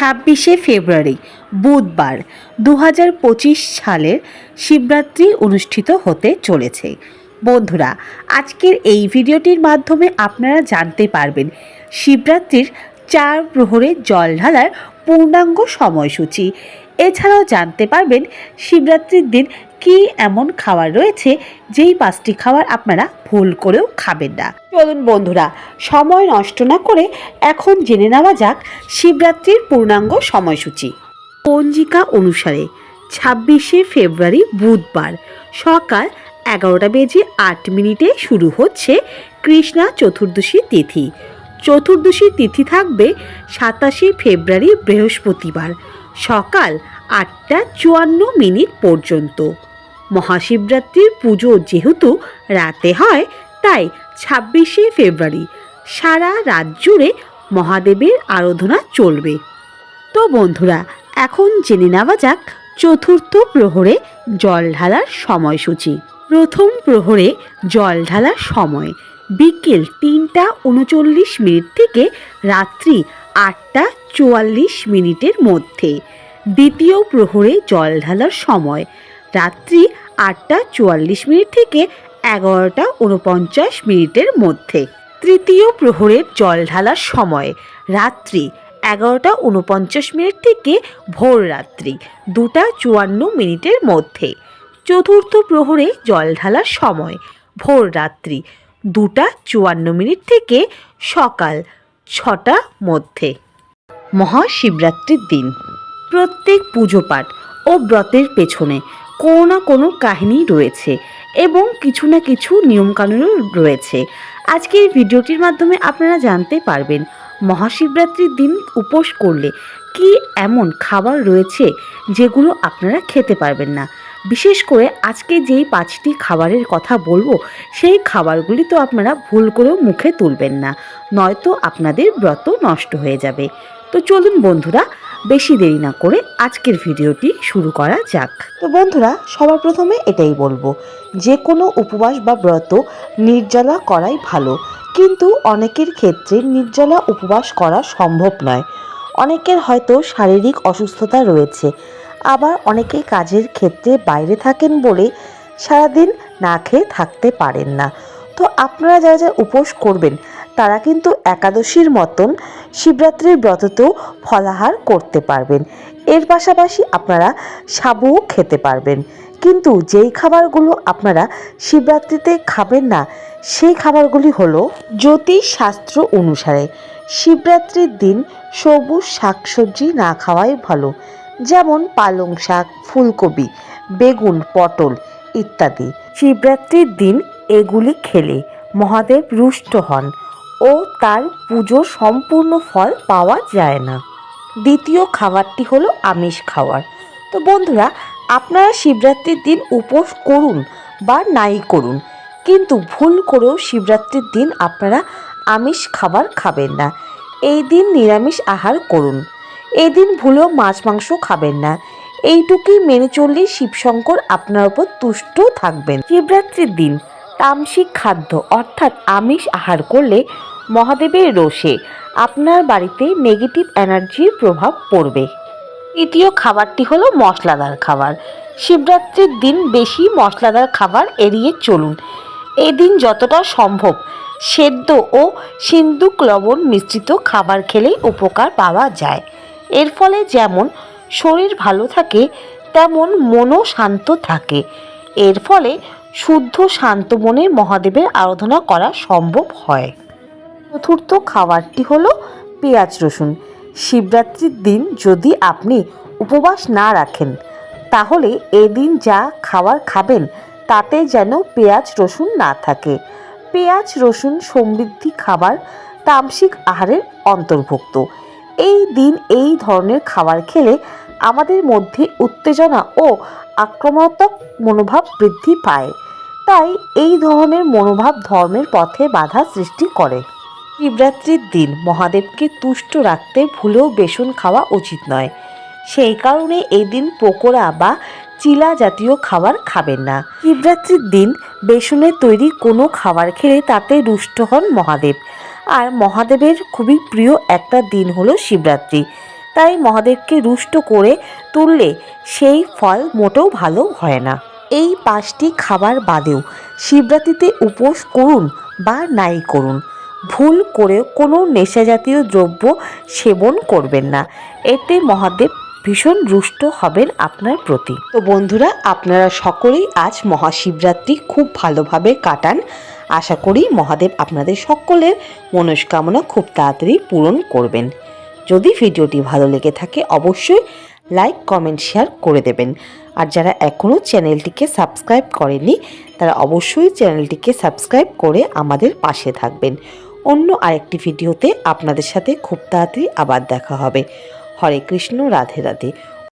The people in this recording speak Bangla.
ছাব্বিশে ফেব্রুয়ারি, বুধবার দু হাজার পঁচিশ সালের শিবরাত্রি অনুষ্ঠিত হতে চলেছে। বন্ধুরা, আজকের এই ভিডিওটির মাধ্যমে আপনারা জানতে পারবেন শিবরাত্রির চার প্রহরে জল ঢালার পূর্ণাঙ্গ সময়সূচি। এছাড়াও জানতে পারবেন শিবরাত্রির দিন কী এমন খাবার রয়েছে যেই পাঁচটি খাবার আপনারা ভুল করেও খাবেন না? চলুন বন্ধুরা, সময় নষ্ট না করে এখন জেনে নেওয়া যাক শিবরাত্রির পূর্ণাঙ্গ সময়সূচি। পঞ্জিকা অনুসারে ছাব্বিশে ফেব্রুয়ারি বুধবার সকাল এগারোটা বেজে আট মিনিটে শুরু হচ্ছে কৃষ্ণা চতুর্দশী তিথি। চতুর্দশী তিথি থাকবে সাতাশে ফেব্রুয়ারি বৃহস্পতিবার সকাল আটটা চুয়ান্ন মিনিট পর্যন্ত। মহাশিবরাত্রির পুজো যেহেতু রাতে হয়, তাই ছাব্বিশে ফেব্রুয়ারি সারা রাত জুড়ে মহাদেবের আরাধনা চলবে। তো বন্ধুরা, এখন জেনে নেওয়া যাক চতুর্থ প্রহরে জল ঢালার সময়সূচি। প্রথম প্রহরে জল ঢালার সময় বিকেল তিনটা উনচল্লিশ মিনিট থেকে রাত্রি আটটা চুয়াল্লিশ মিনিটের মধ্যে। দ্বিতীয় প্রহরে জল ঢালার সময় রাত্রি আটটা চুয়াল্লিশ মিনিট থেকে এগারোটা উনপঞ্চাশ মিনিটের মধ্যে। তৃতীয় প্রহরের জল ঢালার সময়, রাত্রি এগারোটা উনপঞ্চাশ মিনিট থেকে ভোর রাত্রি দুটা চুয়ান্ন মিনিটের মধ্যে। চতুর্থ প্রহরে জল ঢালার সময়, ভোর রাত্রি দুটা চুয়ান্ন মিনিট থেকে সকাল ছটা মধ্যে। মহাশিবরাত্রির দিন। প্রত্যেক পুজো পাঠ ও ব্রতের পেছনে কোনো না কোনো কাহিনী রয়েছে এবং কিছু না কিছু নিয়মকানুনও রয়েছে। আজকের ভিডিওটির মাধ্যমে আপনারা জানতে পারবেন, মহাশিবরাত্রির দিন উপোস করলে কি এমন খাবার রয়েছে যেগুলো আপনারা খেতে পারবেন না। বিশেষ করে আজকে যেই পাঁচটি খাবারের কথা বলব, সেই খাবারগুলি তো আপনারা ভুল করেও মুখে তুলবেন না, নয়তো আপনাদের ব্রত নষ্ট হয়ে যাবে। তো চলুন বন্ধুরা বেশি দেরি না করে আজকের ভিডিওটি শুরু করা যাক। তো বন্ধুরা, সবার প্রথমে এটাই বলব, যে কোনো উপবাস বা ব্রত নির্জলা করাই ভালো। কিন্তু অনেকের ক্ষেত্রে নির্জলা উপবাস করা সম্ভব নয়। অনেকের হয়তো শারীরিক অসুস্থতা রয়েছে। আবার অনেকে কাজের ক্ষেত্রে বাইরে থাকেন বলে সারাদিন না খেয়ে থাকতে পারেন না। তো আপনারা যারা যারা উপোস করবেন তারা কিন্তু একাদশীর মতন শিবরাত্রির ব্রততেও ফলাহার করতে পারবেন। এর পাশাপাশি আপনারা সাবুও খেতে পারবেন। কিন্তু যেই খাবারগুলো আপনারা শিবরাত্রিতে খাবেন না, সেই খাবারগুলি হলো জ্যোতিষ শাস্ত্র অনুসারে শিবরাত্রির দিন সবুজ শাকসবজি না খাওয়াই ভালো। যেমন পালং শাক, ফুলকপি, বেগুন, পটল ইত্যাদি। শিবরাত্রির দিন এগুলি খেলে মহাদেব রুষ্ট হন। ও তার পুজোর সম্পূর্ণ ফল পাওয়া যায় না। দ্বিতীয় খাবারটি হলো আমিষ খাওয়ার। তো বন্ধুরা, আপনারা শিবরাত্রির দিন উপোস করুন বা নাই করুন, কিন্তু ভুল করেও শিবরাত্রির দিন আপনারা আমিষ খাবার খাবেন না। এই দিন নিরামিষ আহার করুন। এই দিন ভুলেও মাছ মাংস খাবেন না। এইটুকুই মেনে চললেই শিবশঙ্কর আপনার ওপর তুষ্ট থাকবেন। শিবরাত্রির দিন তামসিক খাদ্য অর্থাৎ আমিষ আহার করলে মহাদেবের রোষে আপনার বাড়িতে নেগেটিভ এনার্জির প্রভাব পড়বে। তৃতীয় খাবারটি হলো মশলাদার খাবার। শিবরাত্রির দিন বেশি মশলাদার খাবার এড়িয়ে চলুন। এদিন যতটা সম্ভব সেদ্ধ ও সিন্দুক লবণ মিশ্রিত খাবার খেলেই উপকার পাওয়া যায়। এর ফলে যেমন শরীর ভালো থাকে, তেমন মনও শান্ত থাকে। এর ফলে শুদ্ধ, শান্ত মনে মহাদেবের আরাধনা করা সম্ভব হয়। চতুর্থ খাবারটি হলো পেঁয়াজ রসুন। শিবরাত্রির দিন যদি আপনি উপবাস না রাখেন, তাহলে এদিন যা খাবার খাবেন, তাতে যেন পেঁয়াজ রসুন না থাকে। পেঁয়াজ রসুন সমৃদ্ধি খাবার, তামসিক আহারের অন্তর্ভুক্ত। এই দিন এই ধরনের খাবার খেলে আমাদের মধ্যে উত্তেজনা ও আক্রমণাত্মক মনোভাব বৃদ্ধি পায়। তাই এই ধরনের মনোভাব ধর্মের পথে বাধা সৃষ্টি করে। শিবরাত্রির দিন মহাদেবকে তুষ্ট রাখতে ভুলেও বেসন খাওয়া উচিত নয়। সেই কারণে এই দিন পকোড়া বা চিলা জাতীয় খাবার খাবেন না। শিবরাত্রির দিন বেসনের তৈরি কোনো খাবার খেলে তাতে রুষ্ট হন মহাদেব। আর মহাদেবের খুবই প্রিয় একটা দিন হলো শিবরাত্রি। তাই মহাদেবকে রুষ্ট করে তুললে সেই ফল মোটেও ভালো হয় না। এই পাঁচটি খাবার বাদেও শিবরাত্রিতে উপোস করুন বা নাই করুন। ভুল করেও কোনো নেশাজাতীয় দ্রব্য সেবন করবেন না। এতে মহাদেব ভীষণ রুষ্ট হবেন আপনার প্রতি। তো বন্ধুরা, আপনারা সকলেই আজ মহাশিবরাত্রি খুব ভালোভাবে কাটান। আশা করি মহাদেব আপনাদের সকলের মনস্কামনা খুব তাড়াতাড়ি পূরণ করবেন। যদি ভিডিওটি ভালো লেগে থাকে, অবশ্যই লাইক, কমেন্ট, শেয়ার করে দেবেন। আর যারা এখনও চ্যানেলটিকে সাবস্ক্রাইব করেনি তারা অবশ্যই চ্যানেলটিকে সাবস্ক্রাইব করে আমাদের পাশে থাকবেন। অন্য আরেকটি ভিডিওতে আপনাদের সাথে খুব তাড়াতাড়ি আবার দেখা হবে। হরে কৃষ্ণ, রাধে রাধে।